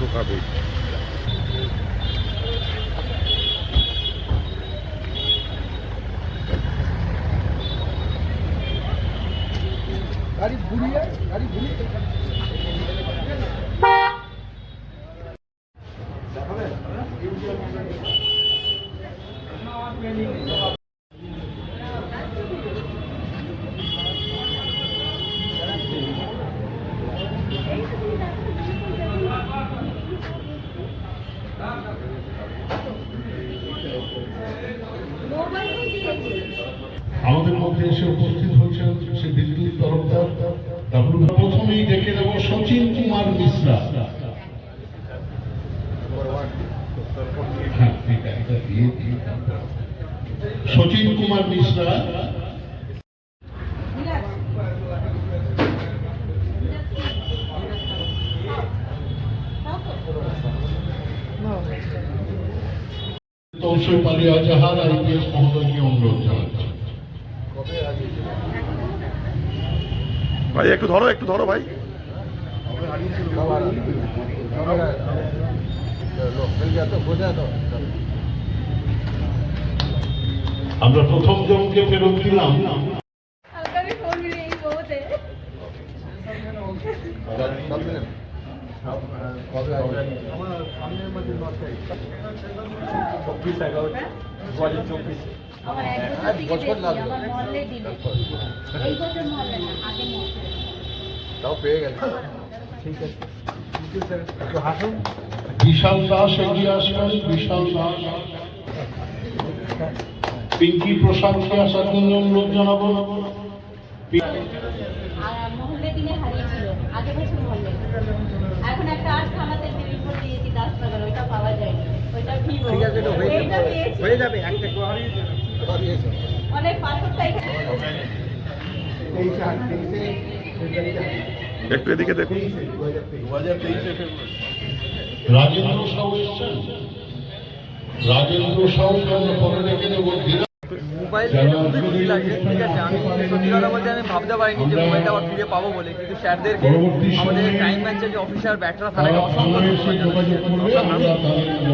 ঢোকাবে। গাড়ি ঘুরিয়ে গাড়ি ঘুরিয়ে। আমাদের এসে উপস্থিত হয়েছেন শ্রী বিদ্যুৎ তরফদার তারপর প্রথমেই ডেকে নেব সচিন কুমার মিশ্রা। হ্যাঁ। সচিন কুমার মিশ্রা। তৌসিফ আলী আজাহার, আইপিএস মহোদয়কে অনুরোধ জানাচ্ছি। ভাই একটু ধরো একটু ধরো ভাই। আমরা প্রথম জনকে ফেরত দিলাম। চব্বিশ এগারো দু হাজার চব্বিশ। মহল্লে তাও পেয়ে গেছে। ঠিক আছে। হাসুন। বিশাল দাস এগিয়ে আসবেন বিশাল দাস। পিঙ্কি প্রসাদকে আসার জন্য অনুরোধ জানাব। আর মহল্লে দিনে হারিয়েছিল। আগে বছর মহল্লে এখন একটা দিয়েছি দাসনগর ওইটা পাওয়া যায়নি। ওইটা ভিভো। ঠিক আছে এটা হয়ে যাবে। হয়ে যাবে একটা অনেক এখানে। একটু এদিকে দেখুন। রাজেন্দ্র সাউ এসছেন। রাজেন্দ্র আমরা পরে রেখে দেবো মোবাইল খুবই খুশি লাগছে ঠিক আছে? আমি সত্যি কথা বলতে আমি ভাবতে পারিনি যে মোবাইলটা আবার ফিরে পাবো বলে কিন্তু স্যারদেরকে আমাদের ক্রাইম ব্রাঞ্চের যে অফিসার ব্যাটরা অসংখ্য করবে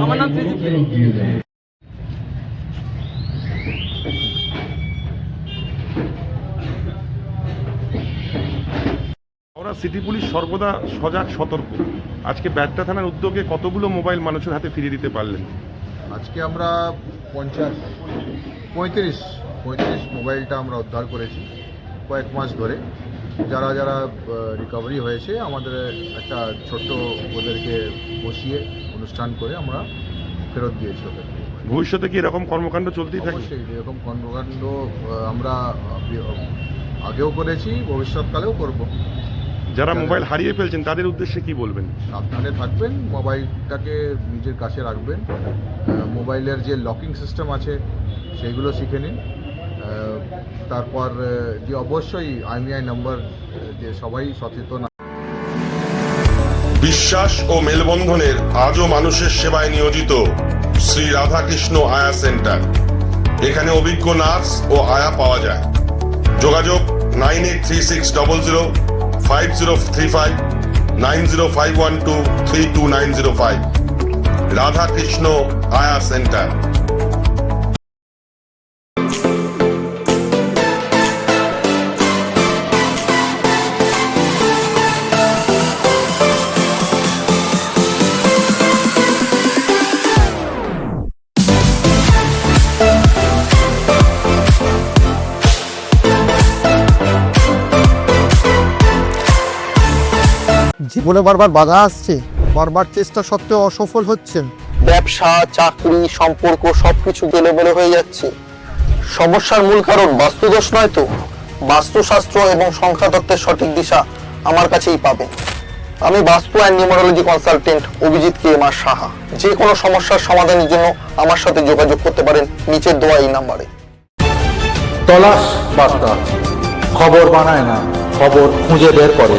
আমরা নাম আমরা সিটি পুলিশ সর্বদা সজাগ সতর্ক। আজকে ব্যাটটা থানার উদ্যোগে কতগুলো মোবাইল মানুষের হাতে ফিরিয়ে দিতে পারলেন? আজকে আমরা পঞ্চাশ। পঁয়ত্রিশ পঁয়ত্রিশ মোবাইলটা আমরা উদ্ধার করেছি কয়েক মাস ধরে। যারা যারা রিকভারি হয়েছে আমাদের একটা ছোট্ট ওদেরকে বসিয়ে অনুষ্ঠান করে আমরা ফেরত দিয়েছি ওদের। ভবিষ্যতে কি এরকম কর্মকাণ্ড চলতেই থাকে? অবশ্যই এরকম কর্মকাণ্ড আমরা আগেও করেছি ভবিষ্যৎকালেও করব। যারা মোবাইল হারিয়ে ফেলছেন তাদের উদ্দেশ্যে কি বলবেন? সাবধানে থাকবেন মোবাইলটাকে নিজের কাছে রাখবেন। মোবাইলের যে লকিং সিস্টেম আছে সেইগুলো শিখে নিন। তারপর যে অবশ্যই আইমিআই নাম্বার, যে সবাই সচেতন। বিশ্বাস ও মেলবন্ধনের আজও মানুষের সেবায় নিয়োজিত শ্রী রাধাকৃষ্ণ আয়া সেন্টার। এখানে অভিজ্ঞ নার্স ও আয়া পাওয়া যায়। যোগাযোগ nine eight three six double zero five zero three five, nine zero five one two three two nine zero five. Radhakrishna আয়া সেন্টার। জীবনে বারবার বাধা আসছে বারবার চেষ্টা সত্ত্বেও অসফল হচ্ছেন। ব্যবসা চাকরি সম্পর্ক সবকিছু গেলেবেলে হয়ে যাচ্ছে। সমস্যার মূল কারণ বাস্তুদোষ নয় তো? বাস্তুশাস্ত্র এবং সংখ্যাতত্ত্বের সঠিক দিশা আমার কাছেই পাবেন। আমি vastu and numerology consultant Abhijit K M R Saha. যে কোনো সমস্যার সমাধানের জন্য আমার সাথে যোগাযোগ করতে পারেন নিচের দেওয়া এই নাম্বারে। তলাশ বার্তা। খবর বানায় না খবর খুঁজে বের করে।